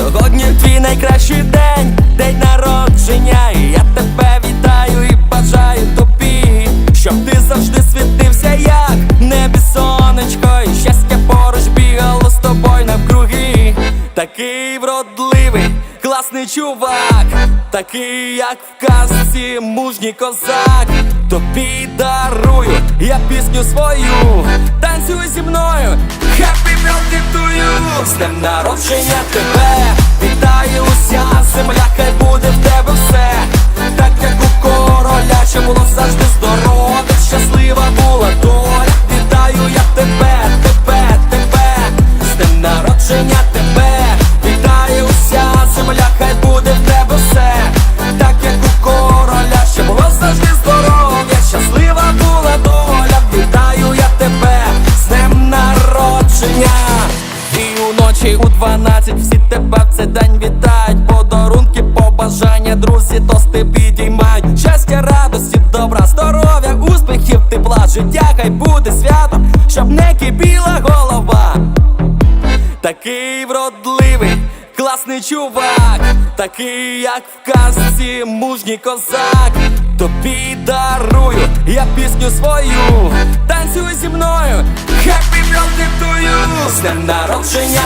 Сьогодні твій найкращий день, день народження. І я тебе вітаю і бажаю тобі, щоб ти завжди світився, як в небі сонечко, і щастя поруч бігало з тобою навкруги. Такий вродливий, класний чувак, такий, як в казці, мужній козак. Тобі дарую я пісню свою, танцюй зі мною, Happy birthday to you З днем народження тебе. Вітає уся земля, хай буде в тебе все. Так як у короля, що було завжди здорове, Щаслива була доля І у 12 всі тебе в цей день вітають? Подарунки, побажання, друзі, тости підіймають. Щастя, радості, добра, здоров'я, успіхів, тепла, життя, хай буде свято, щоб не кипіла голова. Такий вродливий, класний чувак, такий, як в казці, мужній козак. Тобі дарую я пісню свою, танцюй зі мною, to you З днем народження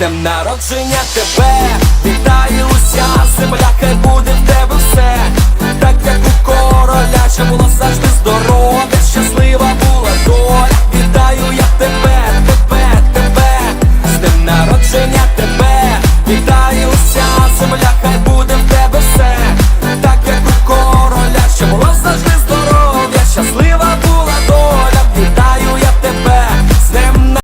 з днем народження тебе, вітає уся земля, хай буде.